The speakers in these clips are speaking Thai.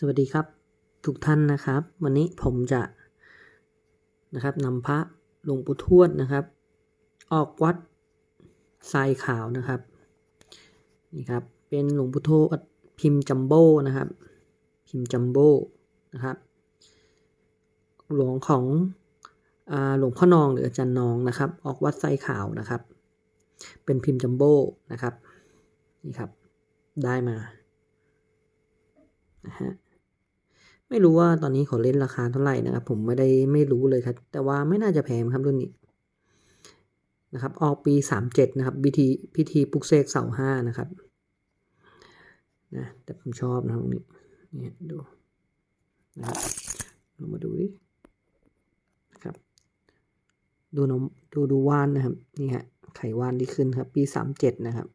สวัสดีครับทุกท่านนะครับ วันนี้ผมจะนะครับนำพระหลวงปู่ทวดนะครับ ออกวัดทรายขาวนะครับนี่ครับเป็นหลวงปู่ทวดพิมพ์จัมโบ้นะครับ พิมพ์จัมโบ้นะครับหลวงของอหลวงพ่อนองหรืออาจารย์นองนะครับ ออกวัดทรายขาวนะครับ เป็นพิมพ์จัมโบ้นะครับนี่ครับได้มานะฮะ ไม่รู้ว่าตอนนี้เขาเล่นราคาเท่าไหร่นะครับ ผมไม่ได้ไม่รู้เลยครับ แต่ว่าไม่น่าจะแพงครับรุ่นนี้นะครับ ออกปีสามเจ็ดนะครับพิธีพิธีปลุกเสกเสาห้านะครับนะแต่ผมชอบนะตรงนี้เนี่ยดูนะครับเรามาดูดินะครับดูน้องดูดูว่านนะครับนี่ฮะไขว่านที่ขึ้นครับ ปีสามเจ็ดนะครับ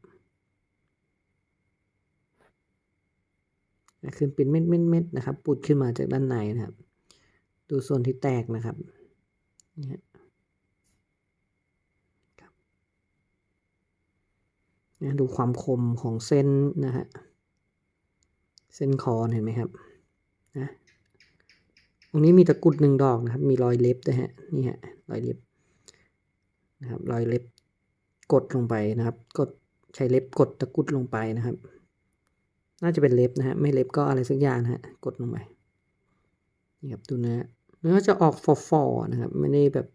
นะขึ้นเป็นเม็ดเม็ดเม็ดนะครับปุดขึ้นมาจากด้านในนะครับ ดูส่วนที่แตกนะครับนี่ครับนะดูความคมของเส้นนะฮะเส้นคอนเห็นไหมครับนะตรงนี้มีตะกุดหนึ่งดอกนะครับ มีรอยเล็บด้วยฮะนี่ฮะรอยเล็บนะครับรอยเล็บกดลงไปนะครับ กดใช้เล็บกดตะกุดลงไปนะครับ น่าจะเป็นเล็บนะฮะ ไม่เล็บก็อะไรสักอย่างนะฮะ กดลงไป นี่ครับดูเนื้อเนื้อจะออกฟอๆนะครับ ไม่ได้แบบ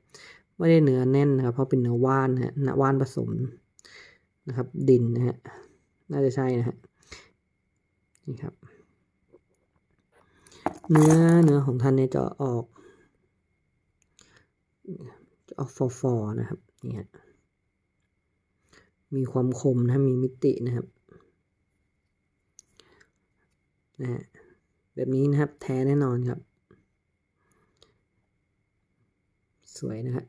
ไม่ได้เนื้อแน่นนะครับ เพราะเป็นเนื้อว่านนะฮะเนื้อว่านผสมนะครับ ดินนะฮะ น่าจะใช่นะฮะ นี่ครับ เนื้อเนื้อของท่านเนี่ยจะออก จะออกฟอๆนะครับ นี่ฮะ มีความคมนะ มีมิตินะครับ นะฮะแบบนี้นะครับแท้แน่นอนครับ สวยนะฮะ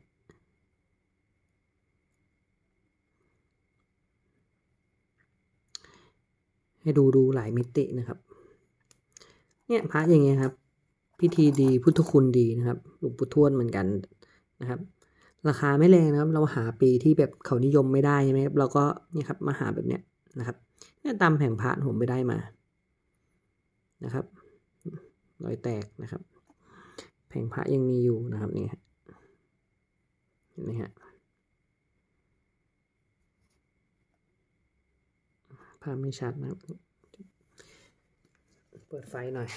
ให้ดูดูหลายมิตินะครับ เนี่ยพระอย่างเงี้ยครับ พิธีดีพุทธคุณดีนะครับหลวงปู่ทวดเหมือนกันนะครับ ราคาไม่แรงนะครับ เราหาปีที่แบบเขานิยมไม่ได้ใช่ไหมครับเราก็เนี่ยครับมาหาแบบเนี้ยนะครับเนี่ยตามแผงพระผมไปได้มา นะครับ รอยแตกนะครับ แผงพระยังมีอยู่นะครับนี่ฮะเห็นไหมฮะภาพไม่ชัดนะครับ เปิดไฟหน่อย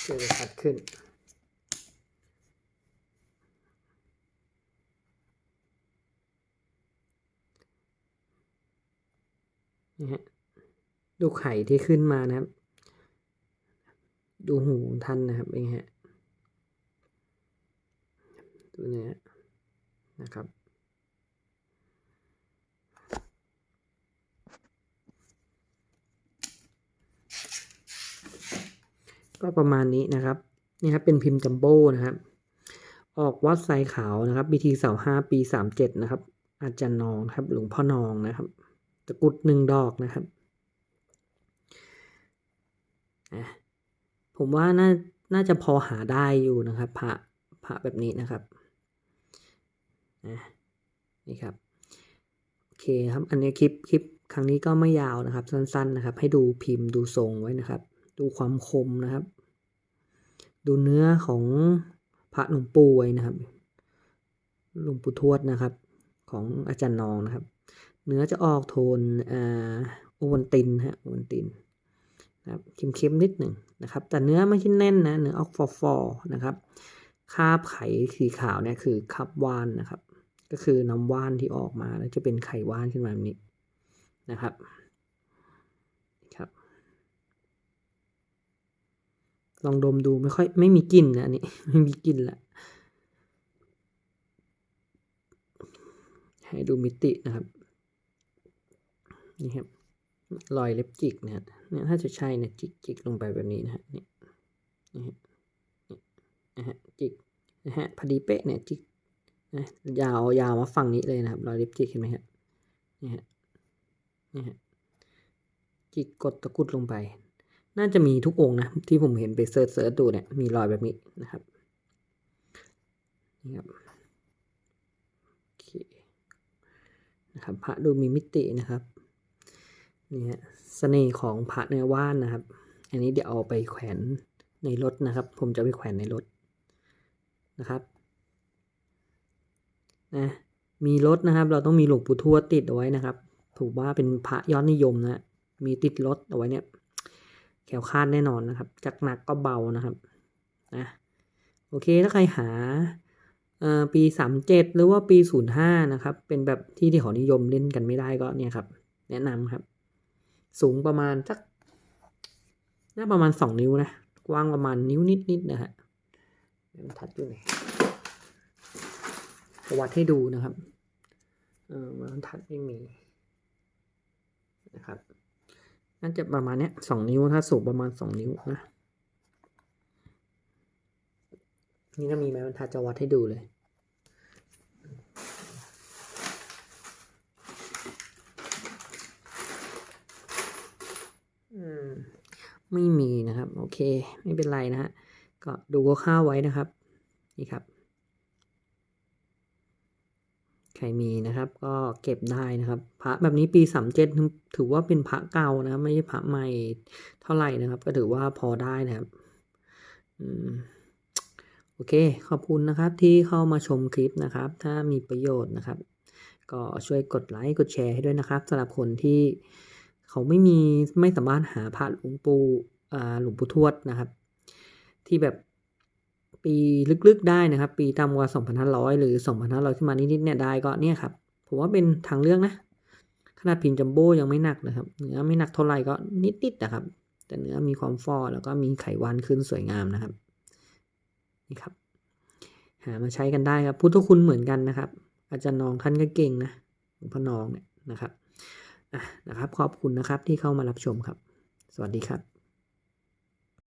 เพื่อจะชัดขึ้นนี่ฮะ ดูไข่ที่ขึ้นมานะครับ ดูหูท่านนะครับเองฮะดูเนี้ยนะครับก็ประมาณนี้นะครับนี่ครับเป็นพิมพ์จัมโบ้นะครับ ออกวัดไซขาวนะครับบีทีเสาห้าปีสามเจ็ดนะครับ อาจารย์นองครับ หลวงพ่อนองนะครับตะกุดหนึ่งดอกนะครับ ผมว่าน่าน่าจะพอหาได้อยู่นะครับพระพระแบบนี้นะครับนี่ครับโอเคครับอันนี้คลิปคลิปครั้งนี้ก็ไม่ยาวนะครับ สั้น ๆนะครับ ให้ดูพิมพ์ดูทรงไว้นะครับ ดูความคมนะครับ ดูเนื้อของพระหลวงปู่ไว้นะครับหลวงปู่ทวดนะครับ ของอาจารย์นองนะครับ เนื้อจะออกโทนอ่าโอวันตินฮะโอวันติน นะครับเค็มๆนิดหนึ่งนะครับ แต่เนื้อไม่ใช่แน่นนะเนื้อออกฟอๆนะครับคาบไข่สีขาวเนี่ยคือคาบว่านนะครับ ก็คือน้ำว่านที่ออกมาแล้วจะเป็นไข่ว่านขึ้นมาแบบนี้นะครับครับ ลองดมดูไม่ค่อยไม่มีกลิ่นนะอันนี้ไม่มีกลิ่นละให้ดูมิตินะครับนี่ครับ รอยเล็บจิกนะฮะเนี่ยถ้าจะใช่เนี่ยจิกจิกลงไปแบบนี้นะฮะเนี่ยนี่ฮะนะฮะจิกนะฮะพอดีเป๊ะเนี่ยจิกนะยาวยาวมาฝั่งนี้เลยนะครับ รอยเล็บจิกเห็นไหมฮะนี่ฮะนี่ฮะจิกกดตะกุดลงไป น่าจะมีทุกองนะที่ผมเห็นไปเสิร์ชเสิร์ชดูเนี่ยมีรอยแบบนี้นะครับนี่ครับโอเคนะครับพระดูมีมิตินะครับ นี่ฮะเสน่ห์ของพระเนื้อว่านนะครับ อันนี้เดี๋ยวเอาไปแขวนในรถนะครับ ผมจะไปแขวนในรถนะครับนะมีรถนะครับ เราต้องมีหลวงปู่ทวดติดเอาไว้นะครับ ถูกว่าเป็นพระยอดนิยมนะมีติดรถเอาไว้เนี่ยแขวคาดแน่นอนนะครับจากหนักก็เบานะครับนะโอเคถ้าใครหาปีสามเจ็ดหรือว่าปีศูนย์ห้านะครับ เป็นแบบที่ที่เขานิยมเล่นกันไม่ได้ก็เนี่ยครับ แนะนำครับ สูงประมาณสักน่าประมาณสองนิ้วนะกว้างประมาณนิ้วนิดๆนะฮะมันทัดอยู่ไหนจะวัดให้ดูนะครับเออมันทัดไม่มีนะครับน่าจะประมาณเนี้ยสองนิ้วถ้าสูงประมาณสองนิ้วนะนี่ถ้ามีไม้บรรทัดจะวัดให้ดูเลย อืม ไม่มีนะครับ โอเค ไม่เป็นไรนะฮะก็ดูคร่าวไว้นะครับ นี่ครับ ใครมีนะครับ ก็เก็บได้นะครับ พระแบบนี้ปีสามเจ็ดถือว่าเป็นพระเก่านะครับไม่ใช่พระใหม่เท่าไหร่นะครับ ก็ถือว่าพอได้นะครับอืมโอเค ขอบคุณนะครับที่เข้ามาชมคลิปนะครับ ถ้ามีประโยชน์นะครับ ก็ช่วยกดไลค์กดแชร์ให้ด้วยนะครับสำหรับคนที่ เขาไม่มีไม่สามารถหาพระหลวงปู่หลวงปู่ทวดนะครับ ที่แบบปีลึกๆได้นะครับ ปีต่ำกว่า2,500 หรือ 2,500ขึ้นมานิดๆเนี่ยได้ก็เนี่ยครับผมว่าเป็นทางเลือกนะ ขนาดพิมพ์จัมโบ้ยังไม่หนักนะครับเนื้อไม่หนักเท่าไหร่ก็นิดๆนะครับ แต่เนื้อมีความฟอแล้วก็มีไขวันขึ้นสวยงามนะครับนี่ครับ หามาใช้กันได้ครับพุทธคุณเหมือนกันนะครับ อาจารย์นองท่านก็เก่งนะหลวงพ่อนองเนี่ยนะครับ นะครับ ขอบคุณนะครับที่เข้ามารับชมครับ สวัสดีครับ